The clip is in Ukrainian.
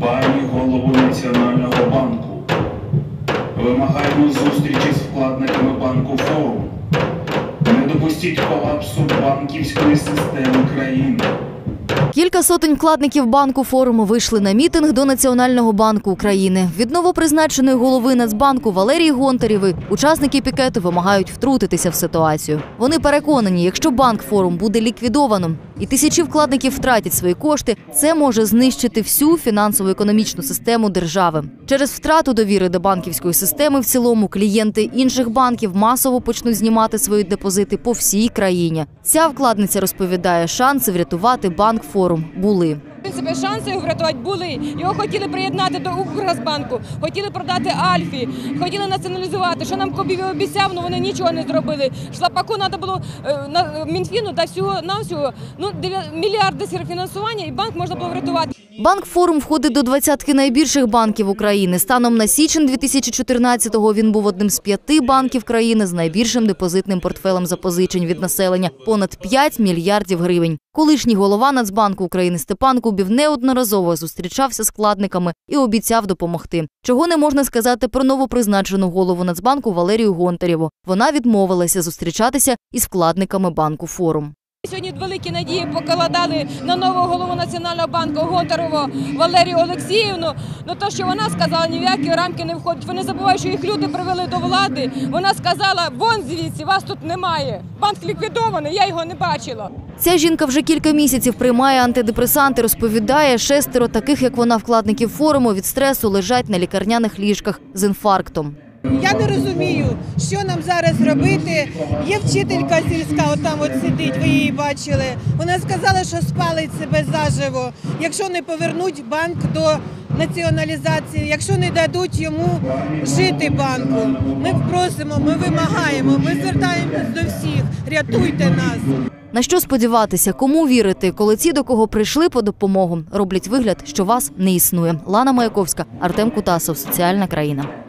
Пані голову Національного банку. Вимагаємо зустрічі з вкладниками банку форум. Не допустіть колапсу банківської системи країни. Кілька сотень вкладників банку форуму вийшли на мітинг до Національного банку України. Від новопризначеної голови Нацбанку Валерії Гонтарєвої учасники пікету вимагають втрутитися в ситуацію. Вони переконані, якщо банк форум буде ліквідовано і тисячі вкладників втратять свої кошти, це може знищити всю фінансово-економічну систему держави. Через втрату довіри до банківської системи в цілому клієнти інших банків масово почнуть знімати свої депозити по всій країні. Ця вкладниця розповідає, шанси врятувати банк форум були. В принципі, шанси його врятувати були. Його хотіли приєднати до Укргазбанку, хотіли продати Альфі, хотіли націоналізувати. Що нам Кобів обіцяв, але вони нічого не зробили. Шлапаку треба було е, на Мінфіну та всього навсього ну дев'я- мільярди фінансування, і банк можна було врятувати. Банк форум входить до двадцятки найбільших банків України. Станом на січень 2014-го він був одним з п'яти банків країни з найбільшим депозитним портфелем запозичень від населення понад 5 мільярдів гривень. Колишній голова Нацбанку України Степан Кубів неодноразово зустрічався з вкладниками і обіцяв допомогти. Чого не можна сказати про новопризначену голову Нацбанку Валерію Гонтарєву. Вона відмовилася зустрічатися із вкладниками банку форум. Сьогодні великі надії покладали на нового голову Національного банку Гонтарову Валерію Олексіївну. Ну то, що вона сказала, ні в які рамки не входить. Вони забувають, що їх люди привели до влади. Вона сказала: вон звідси, вас тут немає. Банк ліквідований, я його не бачила. Ця жінка вже кілька місяців приймає антидепресанти. Розповідає, шестеро таких, як вона, вкладників форуму від стресу лежать на лікарняних ліжках з інфарктом. Я не розумію, що нам зараз робити. Є вчителька сільська, отам от сидить, ви її бачили. Вона сказала, що спалить себе заживо, якщо не повернуть банк до націоналізації, якщо не дадуть йому жити банку. Ми просимо, ми вимагаємо, ми звертаємось до всіх. Рятуйте нас. На що сподіватися, кому вірити, коли ті, до кого прийшли по допомогу, роблять вигляд, що вас не існує. Лана Маяковська, Артем Кутасов, соціальна країна.